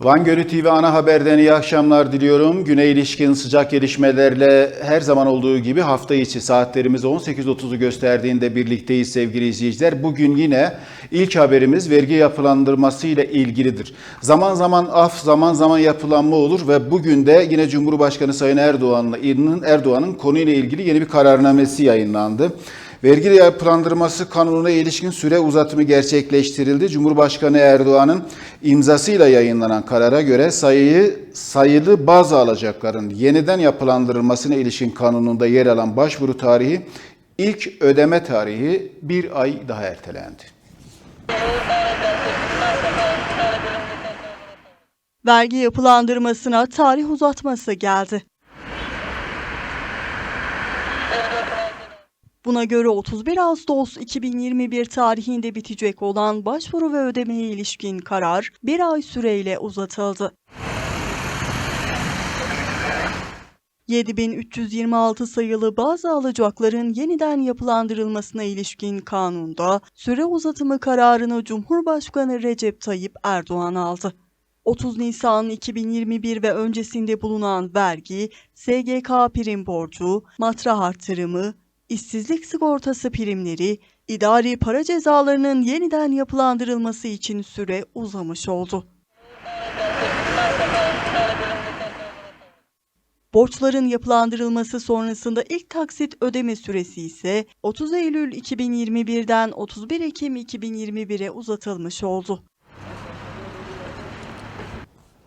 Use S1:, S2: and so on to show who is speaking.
S1: Van Gölü TV ana haberden iyi akşamlar diliyorum. Güne ilişkin sıcak gelişmelerle her zaman olduğu gibi hafta içi saatlerimiz 18.30'u gösterdiğinde birlikteyiz sevgili izleyiciler. Bugün yine ilk haberimiz vergi yapılandırması ile ilgilidir. Zaman zaman af, zaman zaman yapılanma olur ve bugün de yine Cumhurbaşkanı Sayın Erdoğan'ın Erdoğan'ın konuyla ilgili yeni bir kararnamesi yayınlandı. Vergi yapılandırması kanununa ilişkin süre uzatımı gerçekleştirildi. Cumhurbaşkanı Erdoğan'ın imzasıyla yayınlanan karara göre sayıyı sayılı bazı alacakların yeniden yapılandırılmasına ilişkin kanununda yer alan başvuru tarihi ilk ödeme tarihi bir ay daha ertelendi.
S2: Vergi yapılandırmasına tarih uzatması geldi. Buna göre 31 Ağustos 2021 tarihinde bitecek olan başvuru ve ödemeye ilişkin karar bir ay süreyle uzatıldı. 7326 sayılı bazı alacakların yeniden yapılandırılmasına ilişkin kanunda süre uzatımı kararını Cumhurbaşkanı Recep Tayyip Erdoğan aldı. 30 Nisan 2021 ve öncesinde bulunan vergi, SGK prim borcu, matrah artırımı, işsizlik sigortası primleri, idari para cezalarının yeniden yapılandırılması için süre uzamış oldu. Borçların yapılandırılması sonrasında ilk taksit ödeme süresi ise 30 Eylül 2021'den 31 Ekim 2021'e uzatılmış oldu.